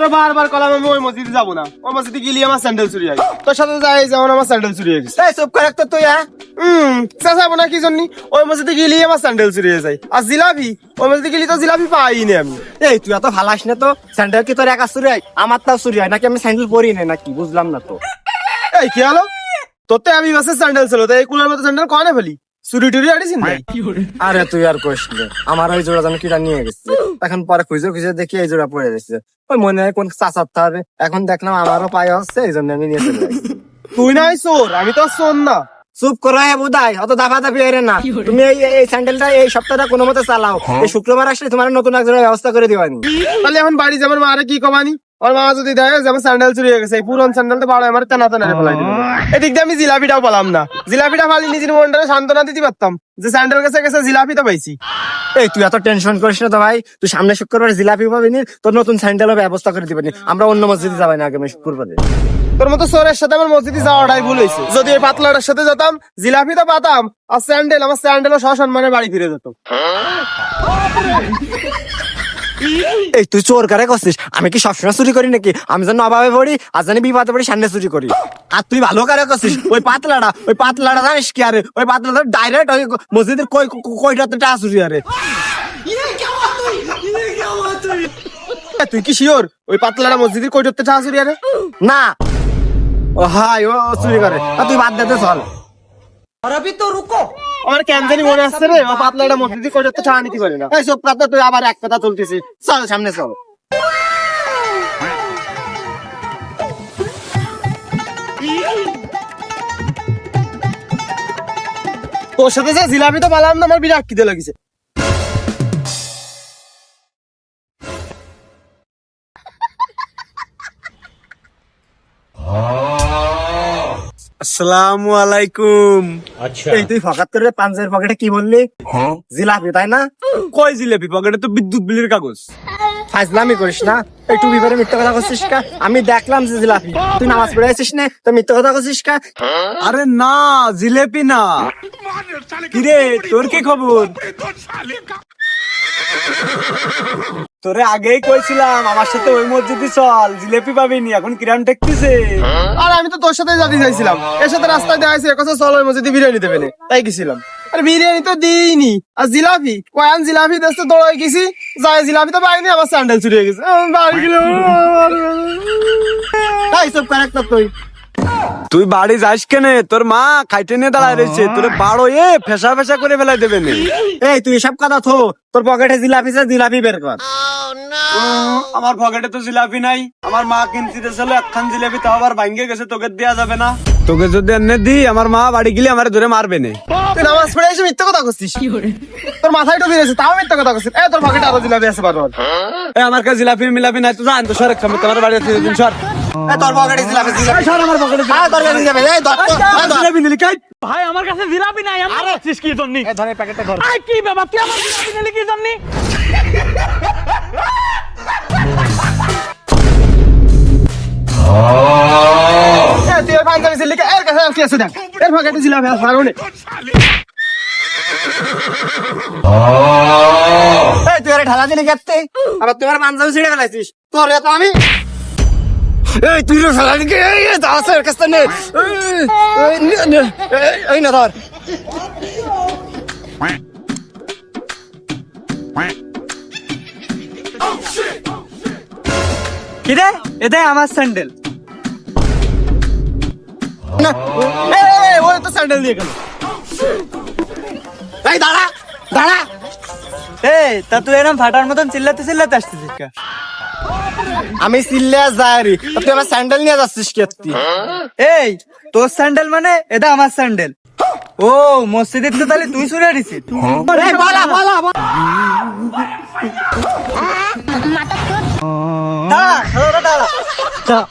তোরা বারবার কলাম আমি ওই মসজিদে যাব না। ওই মসজিদে গেলি আমার স্যান্ডেল চুরি হয়। তোর সাথে যাই যেমন আমার স্যান্ডেল চুরি হয়ে গেছে। এই চুপ করে তো তুই হ্যাঁ? হুম চেঁচাবো না কি জন্য? ওই মসজিদে গেলি আমার স্যান্ডেল চুরি হয়ে যায়। আর জিলাপি? ওই মসজিদে গেলি তো জিলাপি পাইনি আমি। এই তুই এত না তো? স্যান্ডেল কি তোর একা চুরি হয়? আমার তাও চুরি হয় নাকি আমি স্যান্ডেল পরি না নাকি? বুঝলাম না তো। এই কি হলো? তোর তো আমি বাসে স্যান্ডেল ছিল তো এই কুলার মতো স্যান্ডেল কনে ফেলি? চুরি টুরি ভাই আরে তুই আর কইস আমার ওই জোড়া যেন নিয়ে গেছে? এখন পরে খুঁজে খুঁজে দেখি এই জোড়া পড়ে গেছে। ওই মনে হয় কোন হবে। এখন দেখলাম আমারও পায়ে হচ্ছে এই জন্য আমি নিয়ে চলে তুই নাই চোর আমি তো চোর না। চুপ করো হ্যাঁ বুদাই অত দাফা দাফি এরে না তুমি এই এই স্যান্ডেলটা এই সপ্তাহটা কোনো মতে চালাও এই শুক্রবার আসলে তোমার নতুন এক জোড়া ব্যবস্থা করে দিবানি। তাহলে এখন বাড়ি যাবার মারে কি কমানি আমার মা যদি দেখে যে আমার স্যান্ডেল চুরি হয়ে গেছে এই পুরন স্যান্ডেল তো বাড়ি আমার টানা টানা ফেলাই দিল। এদিক দিয়ে আমি জিলাপিটাও পেলাম না। জিলাপিটা ফালি নিজের মনটা সান্ত্বনা দিতে পারতাম যে স্যান্ডেল গেছে গেছে জিলাপি তো পাইছি। এই তুই এত টেনশন করিস না তো ভাই। তুই সামনে শুক্রবার জিলাপি পাবি নি তোর নতুন স্যান্ডেলও ব্যবস্থা করে দিবানি আমরা অন্য মসজিদে যাবাই না আগামী শুক্রবারে। তোর মতো সোরের সাথে আমার মসজিদে যাওয়াটাই ভুল হয়েছে। যদি এই পাতলাটার সাথে যেতাম জিলাপি তো পাতাম আর স্যান্ডেল আমার স্যান্ডেলও সসম্মানে বাড়ি ফিরে যেত। এই তুই চোর কারে করছিস? আমি কি সবসময় চুরি করি নাকি? আমি যেন অভাবে পড়ি আর জানি বিপদে পড়ি সামনে চুরি করি। আর তুই ভালো কারে করছিস? ওই পাতলাটা ওই পাতলাটা জানিস কি আরে? ওই পাতলাটা ডাইরেক্ট ওই মসজিদের কই কইটাতে টা চুরি আরে। তুই কি শিওর ওই পাতলাটা মসজিদের কই ধরতে চাস আরে? না। ও হাই ও ও চুরি করে। তুই বাদ দিতে চল। আমার কেন জানি মনে আসছে রে? পাতলাটা দিয়ে তো ছাড়া নিতে পারি না। এই সব তুই আবার এক কথা চলতেছি চল, সামনে চল। তোর সাথে যে জিলাপি তো পালাম না, আমার বিরাট খিদে লাগিছে। আসসালামু আলাইকুম। এই তুই ফকাত করে পাঞ্জের পকেটে কি বললি? জিলাপি তাই না? কই জিলেপি? পকেটে তো বিদ্যুৎ বিলের কাগজ। ফাজলামি করিস না। একটু বিবারে মিথ্যা কথা করছিস কা? আমি দেখলাম যে জিলাপি। তুই নামাজ পড়ে আসিস না তো মিথ্যা কথা করছিস কা? আরে না জিলেপি না। কিরে তোর কি খবর? তোরে আগেই কইছিলাম আমার সাথে ওই মসজিদে চল জিলেপি পাবিনি এখন কিরাম ঠেকতেছে আর আমি তো তোর সাথে যাতে চাইছিলাম। এর সাথে রাস্তায় দেখা আছে একথা চল ওই মসজিদে বিরিয়ানি দেবে না। তাই গেছিলাম। আর বিরিয়ানি তো দিইনি। আর জিলাপি? কয়ান জিলাপি দেশে দৌড়াই গেছি। যাই জিলাপি তো পাইনি আমার স্যান্ডেল চুরি হয়ে গেছে। বাড়ি গেলাম তাই সব ক্যারেক্টার তুই। তুই বাড়ি যাস কেনে? তোর মা খাইতে নিয়ে দাঁড়ায় রয়েছে তোরে বাড়ো এ ফেসা ফেসা করে ফেলাই দেবে নে। এই তুই সব কথা থো তোর পকেটে জিলাপি জিলাপি বের কর। আমার পকেটে তো জিলাপি নাই। আমার মা কিনতে দিয়েছিল একখান জিলাপি তাও আবার ভাঙ্গে গেছে তোকে দেয়া যাবে না। তোকে যদি এনে দি আমার মা বাড়ি গেলে আমার ধরে মারবে নে। তুই নামাজ পড়ে এসে মিথ্যা কথা করছিস? তোর মাথায় টুপি রয়েছে তাও মিথ্যা কথা করছিস। এ তোর পকেটে আরও জিলাপি আছে বারবার এ আমার কাছে জিলাপি মিলাপি নাই তো জান তো সর খামে তোমার বাড়ি আছে দিন সর। তোর পকেটে জিলাপি জিলাপি। সর আমার পকেটে তোর কাছে জিলাপি এই ধর ধর, এই ধর। জিলাপি নিলি কাই ভাই আমার কাছে জিলাপি নাই আমি কি জন্য? এই ধর প্যাকেটটা ধর। আই কি বাবা তুই আমার জিলাপি নিলি কি জন্য? আর কি আছে দেখ? এর জিলাপি আছে আরও তুই আরে ঢালা দিলি গেতে আবার তুই আমার পাঞ্জাবি ছিঁড়ে ফেলাইছিস। তোর এত আমি। এই তুই রে ঢালা দিকে এই এই কাছে নে। এই, নে, নে, এই, এই না ধর। কিরে এটাই আমার স্যান্ডেল। না। এ, এ, এ, ওই তো স্যান্ডেল দিয়ে গেল। এই দাঁড়া দাঁড়া। এই তা তুই এরকম ফাটার মতন চিল্লাতে চিল্লাতে আসতেছিস কা? আমি সিল্লে যাই তুই আমার স্যান্ডেল নিয়ে যাচ্ছিস কি এই তোর স্যান্ডেল মানে এটা আমার স্যান্ডেল ও মসজিদের তো তাহলে তুই শুনে দিছিস। বলা বলা বলা। দাঁড়া দাঁড়া। দাঁড়া।